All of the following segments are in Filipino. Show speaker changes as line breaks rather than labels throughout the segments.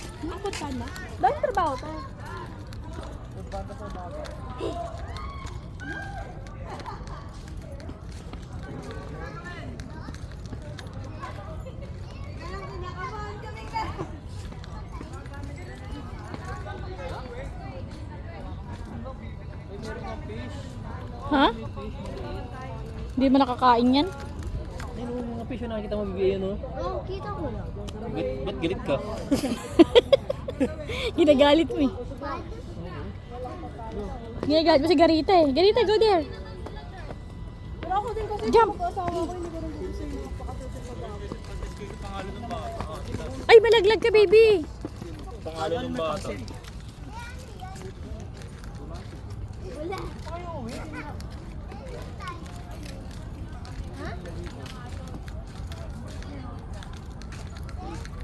banda.
Ang punta na? Dahil trabaho to.
Banda sa fish.
Ha?
Maliit.
Hindi mo nakakain yan?
Ayun yung mga fish yung nakikita mo bibigyan, no?
Oo, kita ko na.
Ba't, ba't galit ka?
Ginagalit mo eh. Ginagalit mo si Garita eh. Garita, go there.
Pero ako din kasi
Jump.
mag-asawa ko, hindi ko rin gusto yung
Ay, malaglag ka, baby.
Pangalan ng bata.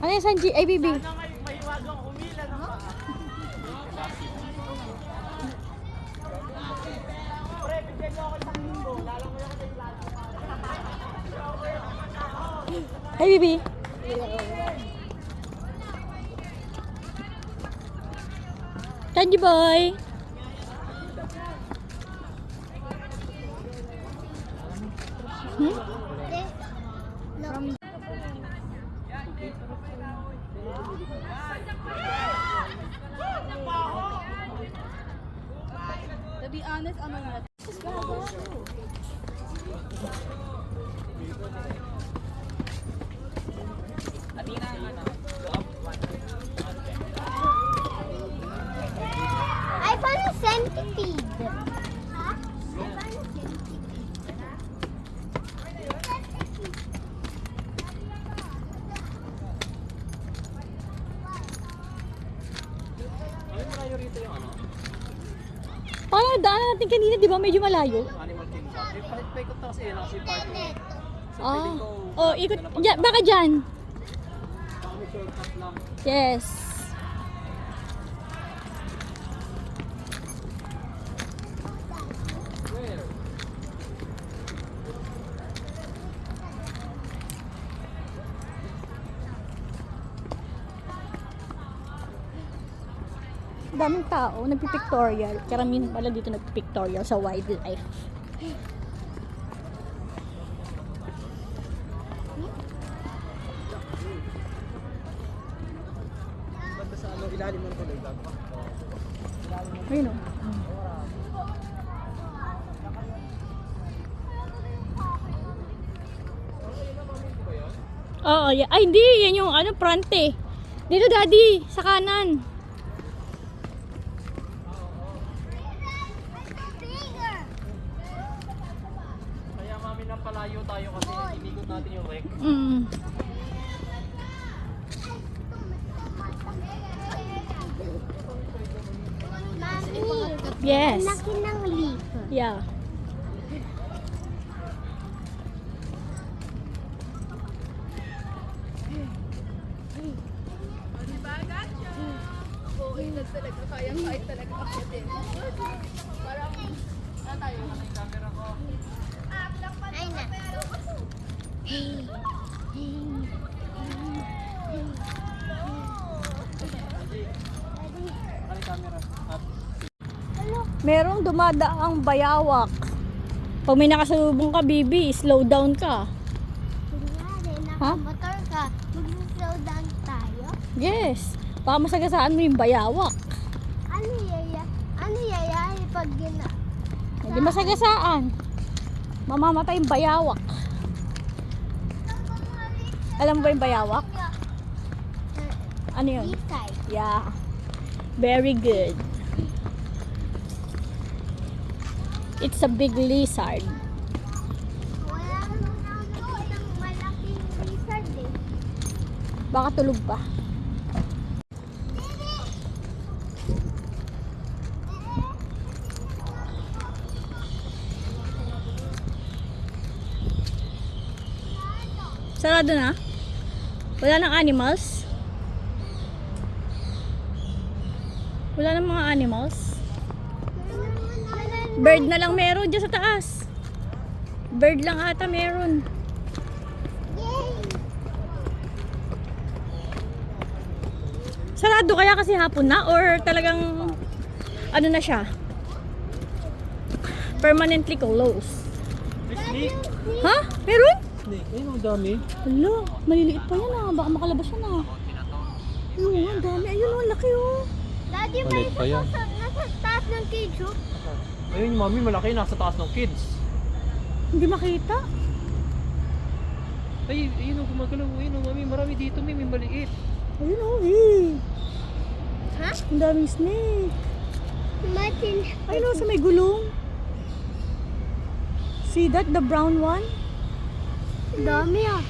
Ano yung Sanji? Ay, baby. Hey, baby. Sanji boy. Hmm?
Be honest, ano na.
I found a centipede. Huh? I found a centipede.
Ano yung malayo rito yung ano?
Parang daanan natin kanina, di ba? Medyo malayo.
Animal Kingdom. Pa- paikot na kasi yun kasi parking. So,
Ah. Oh, ikot. Diyan, baka dyan.
Baka may shortcut lang.
Yes. Daming tao, nagpipictorial. Karamihan pala dito nagpipictorial sa wildlife.
Ilalim na tuloy lang.
Ayun o. Oo, yeah. ay hindi, yan yung ano, prante. Dito daddy, sa kanan.
Bigger.
Kaya mami nang palayo tayo kasi inikot natin yung wreck.
Mm. Yes.
laki ng leaf.
Yeah.
Okay, na talaga. Kayang kahit talaga ako din. Parang, ano tayo?
Ay na.
Ano yung camera? At
Merong dumadaang bayawak. Pag may nakasalubong ka, bibi, slow down ka.
Kunyari, nakamotor ka, mag-slow down tayo.
Yes. Baka masagasaan mo yung bayawak.
Ano yaya? Ano yaya pag gina?
Hindi masagasaan. Mamamatay yung bayawak. Alam mo ba yung bayawak? Ano yun?
Isay.
Yeah. Very good. It's a big lizard.
Wala nakitang malaking lizard eh.
Baka tulog pa. Sarado na? Wala nang animals? Wala nang mga animals? Bird na lang meron dyan sa taas. Bird lang ata meron.
Yay!
Sarado kaya kasi hapon na or talagang ano na siya? Permanently closed. Ha? Meron?
Snake. Ayun, ang dami.
Hala, maliliit pa yan ah. Baka makalabas yan ah. Ayun, ang dami. Ayun, ang laki oh.
Daddy, may
Maliit
isa
pa yan.
sa, nasa taas ng cage, oh.
Ayun, yung mami, malaki. Nasa taas ng kids.
Hindi makita.
Ay, ayun, oh, gumagalaw. Ayun, oh, mami, marami dito. May, may maliit.
Ayun oh, eh.
Ha?
Ang daming snake.
Martin.
Ayun oh, sa may gulong. See that? The brown one?
Dami, ah.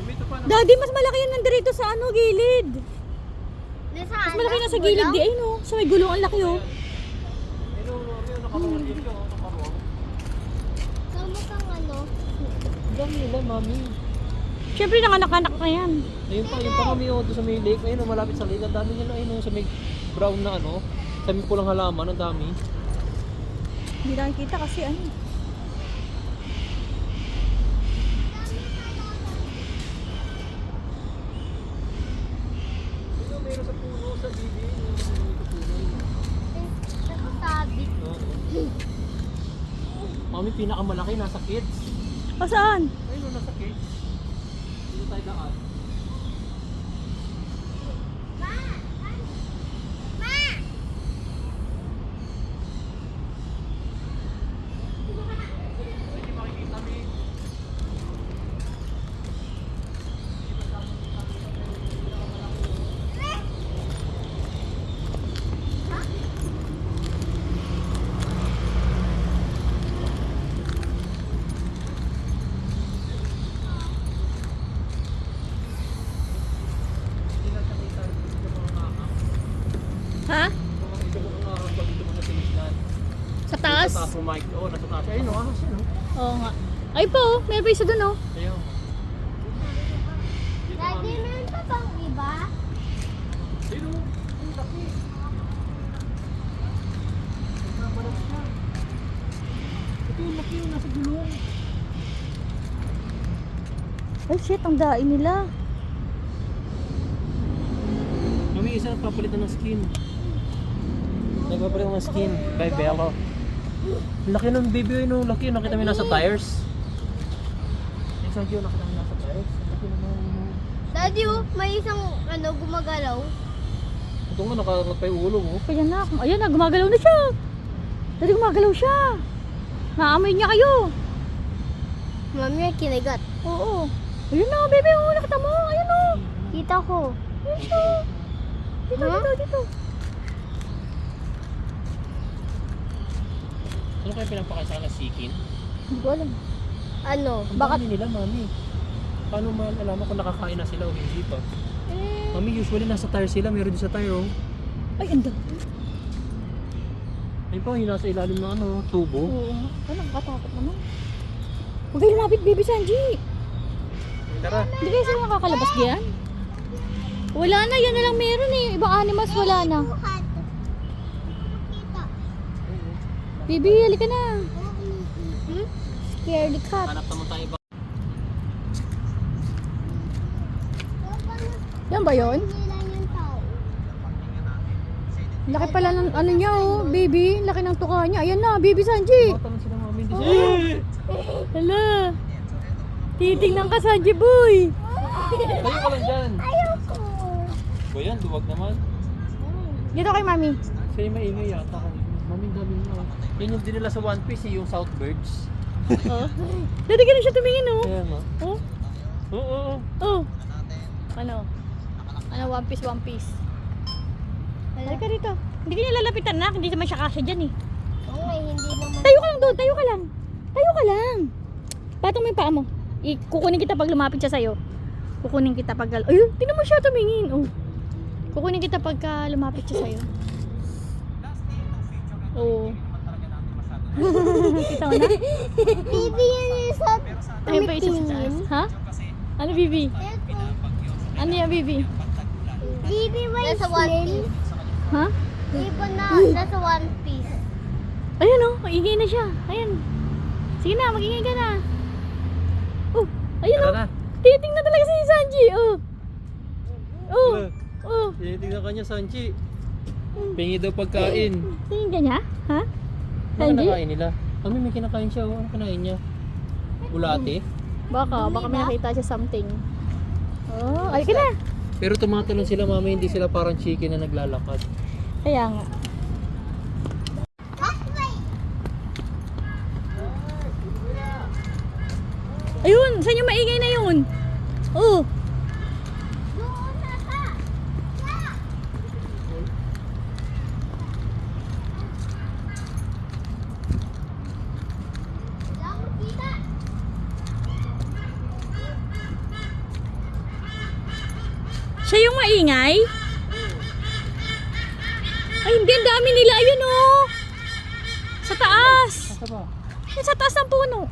Mami, ito pa.
Daddy, mas malaki yan nandito sa ano, gilid.
Nasa
Mas malaki na sa gilid. Di, ayun oh. Sa may gulong, ang laki oh.
Tama kang ano.
Dami nila, mami.
Siyempre, nanganak-anak na yan.
Ayun pa, ayun pa kami oh, doon sa may lake. Ayun, oh, malapit sa lake. Ang dami nila. Ayun, oh, sa may brown na ano. Sa may pulang halaman. Ang dami.
Hindi nakikita kasi ano.
Ayun, meron sa puno, sa bibi. Ayun, sa puno.
Nakasabit.
Oo. Mami, pinakamalaki nasa kids.
O saan?
Ayun, nasa kids. Dito tayo daan.
Ma! Ma!
Hindi makikita mi. Hindi na nakita dito mga nakakam.
Ha?
Mga dito mga nakakam pag dito mo sa tinisnan.
Sa taas?
Sa taas mo, Mike. Oo, nasa taas. Ayun, oh, ahas yun, oh.
Oo nga. Ay po, may pa isa dun oh.
Ayun.
Daddy, meron pa bang iba?
Oh. Ang laki. Nagbabalot siya. Ito yung laki yung nasa gulong.
Ay shit, ang daing nila.
Mami, isa nagpapalitan ng skin. Nagpapalitan ng skin. By Bello. Laki ng baby yun, oh. laki. Nakita mo yung nasa tires. Yung sa nakita mo nasa tires. Laki naman.
Daddy, oh, may isang ano gumagalaw.
Ito nga, nakakat pa yung ulo mo.
Kaya na, ayan na, gumagalaw na siya. Dali gumagalaw siya. Naamoy niya kayo.
Mami, may kinagat.
Oo. Ayun na, baby, oh, nakita mo. Ayun oh.
Kita ko.
Ayun siya. Dito,
Huh?
dito, dito.
Ano kaya pinapakaisa na sikin?
Hindi ko alam.
Ano?
Ang
Bakit?
dami nila, mami. Paano malalaman kung nakakain na sila o hindi pa?
Eh,
Mami, usually nasa tire sila. Meron din sa tire, oh.
ay, ang dami.
Ayun pa, yung nasa ilalim ng ano, tubo.
Oo. Ano, nakakatakot naman. Huwag kayo lumapit, baby Sanji.
Tara.
Hindi kayo sila nakakalabas diyan? Wala na, yan na lang meron eh. Ibang animals wala na.
Buhat. Kita.
Baby, halika na.
Hmm?
Scaredy cat.
Hanap naman tayo ba?
Yan ba yun? Laki pala ng ano niya oh, baby. Laki ng tuka niya. Ayan na, baby Sanji.
Sila.
Hala. Titingnan ka, Sanji boy.
Tayo ka lang dyan.
Ayoko.
Ba yan, duwag naman.
Dito kay mami.
Yung maingay yata kanina. Yan yung dinala sa One Piece, eh, yung Southbirds.
Oh. Dati na siya tumingin oh.
Ayan, oh.
Oh.
Oo, oo.
Oh. Ano? Ano, one piece, one piece. Halika rito. Hindi ka niya lalapitan na, hindi naman siya kasya dyan eh.
Oo nga, hindi naman.
Tayo ka lang doon, tayo ka lang. Tayo ka lang. Patong mo yung paa mo. I- kukunin kita pag lumapit siya sa'yo. Kukunin kita pag... Ayun, tingnan mo siya tumingin. Oh. Kukunin kita pagka lumapit siya sa'yo. Oo. Kita mo na?
Baby, yan yung sa
taas. Ha? Ano, Bibi? Ano yan, Bibi?
May Nasa one piece.
Ha?
Iba na, nasa one piece.
Ayun oh, maingay na siya. Ayun. Sige na, magingay ka na. Oh, ayun
Tara
oh.
na.
Titingnan talaga si Sanji. Oh. Oh. Oh.
Tinitingnan ka niya, Sanchi. Pingi daw pagkain.
Tingin ka niya? Ha?
Ano
Sanji?
kinakain nila? Kami may kinakain siya. oh. Ano kinain niya? Bulate?
Baka, baka may nakita siya something. Oh, ay ka na.
Pero tumatalon sila mami, hindi sila parang chicken na naglalakad.
Kaya nga. Ayun, saan yung maingay na yun? Oh,
Doon na ka. Wala akong kita.
Siya yung maingay? Ay, hindi, ang dami nila. Ayun oh. Sa taas. Yung sa taas ng puno.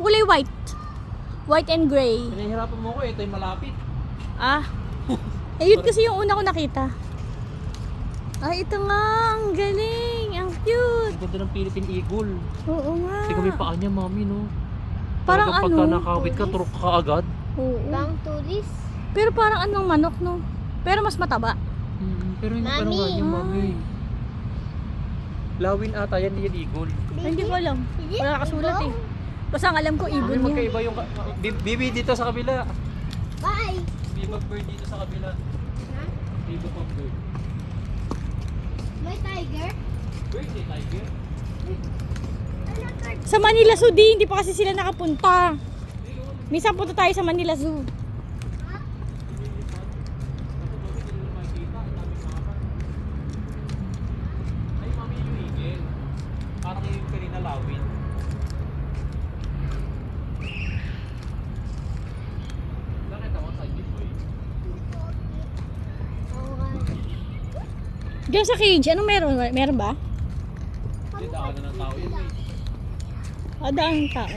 Kulay white. White and gray.
Pinahirapan mo ko, ito yung malapit.
Ah. Ayun kasi yung una ko nakita. Ay, ito nga. Ang galing. Ang cute.
Ang ganda ng Philippine Eagle.
Oo nga.
Mo yung paa niya, mami, no?
Parang
Pagka
ano?
nakawit ka, turok ka agad.
Oo.
Bang tulis.
Pero parang anong manok, no? Pero mas mataba.
Mm, pero hindi
Mami.
parang ganyan, mami. Lawin ata yan, yan Eagle.
Ay, hindi ko alam. Wala nakasulat eh. Basta ang alam ko,
Mami,
ibon yan.
magkaiba yung... Bi- Bibi dito sa kabila.
Bye.
Bibag bird dito sa kabila. Bibag bird.
May tiger.
Bird, eh, tiger.
Sa Manila Zoo, di. Hindi pa kasi sila nakapunta. Minsan punta tayo sa Manila Zoo.
Ay, mami, yung eagle. Parang yung kanina lawin. Nakita mo sa boy.
Oo nga.
Diyan sa cage, anong meron? Meron ba?
Hindi, daan na ng tao yun. eh.
Ah, daan tao.